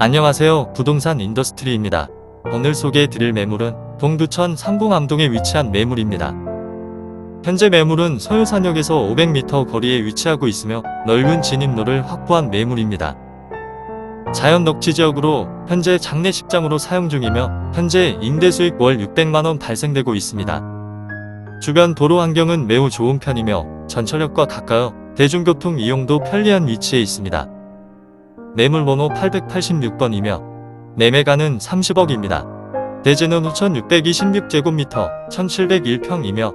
안녕하세요. 부동산 인더스트리입니다. 오늘 소개해 드릴 매물은 동두천 상봉암동에 위치한 매물입니다. 현재 매물은 서효산역에서 500m 거리에 위치하고 있으며 넓은 진입로를 확보한 매물입니다. 자연 녹지 지역으로 현재 장례식장으로 사용 중이며 현재 임대 수익 월 600만원 발생되고 있습니다. 주변 도로 환경은 매우 좋은 편이며 전철역과 가까워 대중교통 이용도 편리한 위치에 있습니다. 매물번호 886번이며 매매가는 30억입니다. 대지는 5,626제곱미터 1,701평이며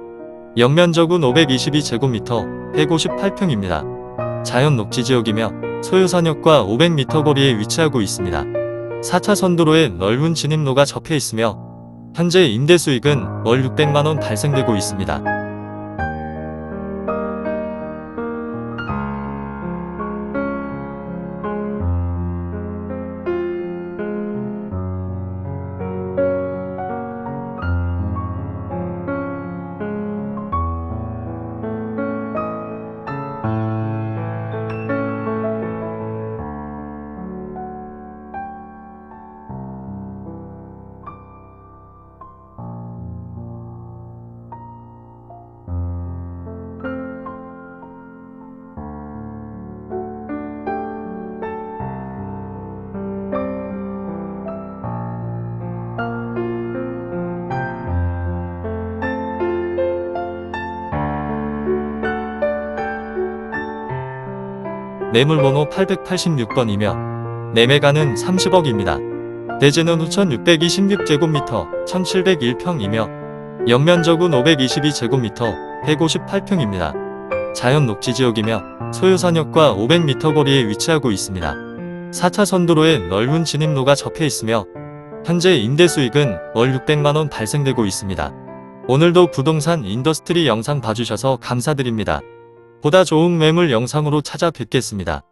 연면적은 522제곱미터 158평입니다. 자연 녹지 지역이며 소유산역과 500m 거리에 위치하고 있습니다. 4차 선 도로에 넓은 진입로가 접해 있으며 현재 임대 수익은 월 600만원 발생되고 있습니다. 매물번호 886번이며 매매가는 30억입니다. 대지는 5,626제곱미터 1,701평이며 연면적은 522제곱미터 158평입니다. 자연 녹지 지역이며 소유산역과 500m 거리에 위치하고 있습니다. 4차선 도로에 넓은 진입로가 접해 있으며 현재 임대 수익은 월 600만원 발생되고 있습니다. 오늘도 부동산 인더스트리 영상 봐주셔서 감사드립니다. 보다 좋은 매물 영상으로 찾아뵙겠습니다.